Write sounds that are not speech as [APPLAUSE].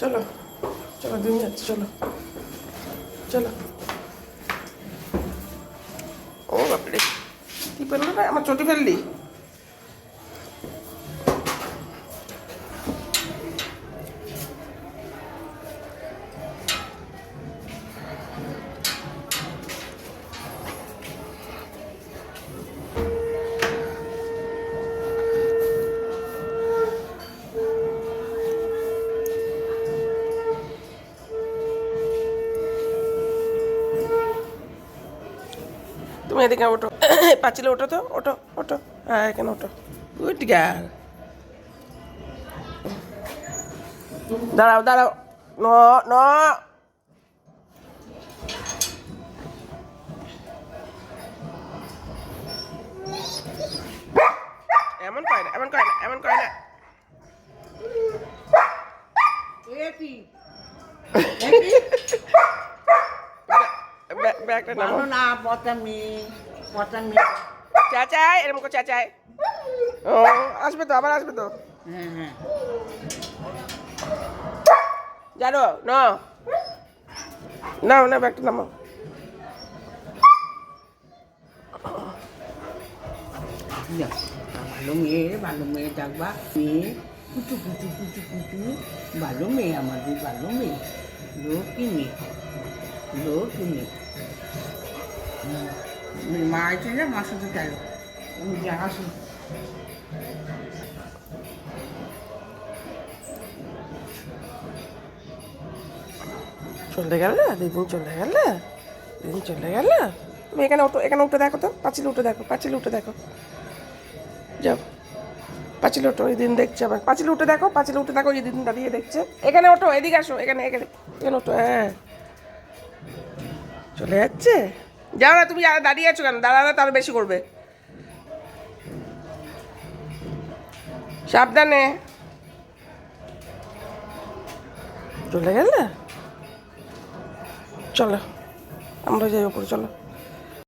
চলো চলো দিন যাচ্ছে চলো চলো। ও বাপরে কি করল না আমার চটি ফেললি? তুমি এদিকে ওঠো। [COUGHS] পাঁচিলে ওঠো তো ওঠো ওঠো। হ্যাঁ এখানে ওঠো। গুড গার্ল দাঁড়াও দাঁড়াও। ন ন। এমন কয় না এমন কয় না এমন কয় না। ব্যাগটা নামো। ভালো না পতামি পতামি চাচাই এরকম করে চাচাই। ও আসবে তো আবার আসবে তো। হ্যাঁ হ্যাঁ। জানো ন নাও না ব্যাগটা নামো ভালো মেয়ে ভালো মেয়ে ডাকবা। মেয়ে কুচু কুচু কুচু কুচু। ভালো মেয়ে আমাদের ভালো মেয়ে। লোকি মেয়ে। লোকি মেয়ে। মা না মার সাথে গেল আমি যা, আসি। চলে গেল? দিদিন চলে গেল? দিদিন চলে গেল? তুমি এখানে উঠো এখানে উঠে দেখো তো, পাঁচিল উঠে দেখো, পাঁচিল উঠে দেখো। যাও, পাঁচিল ওঠো ওই দিন দেখছে আবার। পাঁচিল উঠে দেখো, পাঁচিল উঠে দেখো এই দিন দাঁড়িয়ে দেখছে। এখানে ওঠো, এদিকে আসো, এখানে এখানে এখানে ওঠো হ্যাঁ। চলে যাচ্ছে? যাও না, তুমি দাঁড়িয়ে আছো কেন? দাঁড়ালে তার বেশি করবে। সাবধানে। চলে গেলে? চলো, আমরা যাই ওপরে, চলো।